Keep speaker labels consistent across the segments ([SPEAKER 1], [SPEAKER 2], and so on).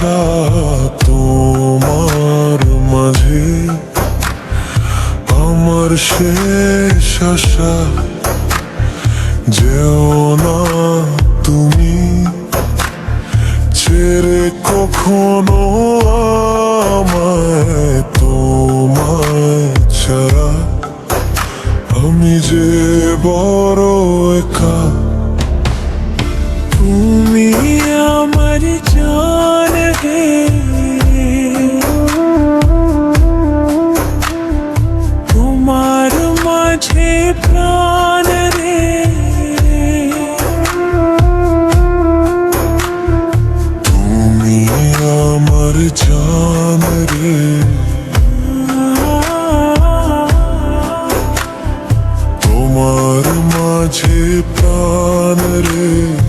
[SPEAKER 1] আশা তোমার মাঝে। আমার শেষ আশা। যেও না তুমি। ছেড়ে কখনো আমায় তোমায় ছাড়া। আমি যে বড় একা।
[SPEAKER 2] তুমি আমার চা তোমার মাঝে প্রাণ রে।
[SPEAKER 1] তুমি আমার জান রে। তোমার প্রাণ রে।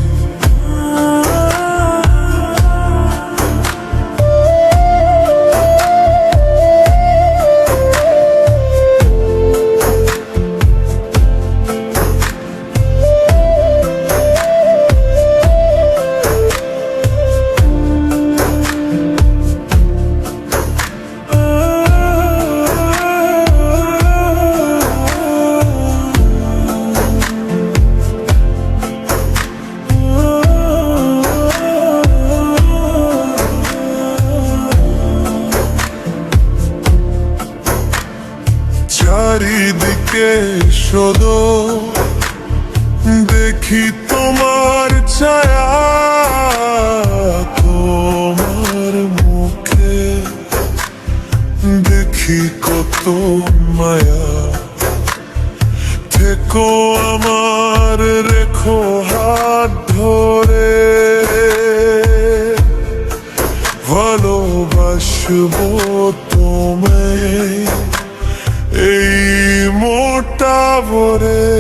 [SPEAKER 1] চারিদিকে শোধ দেখি তোমার ছায়া, তোমার মুখে। দেখি কত মায়া। থেকো আমার, রেখো হাত ধরে। ভালোবাসবো
[SPEAKER 2] arvoredo.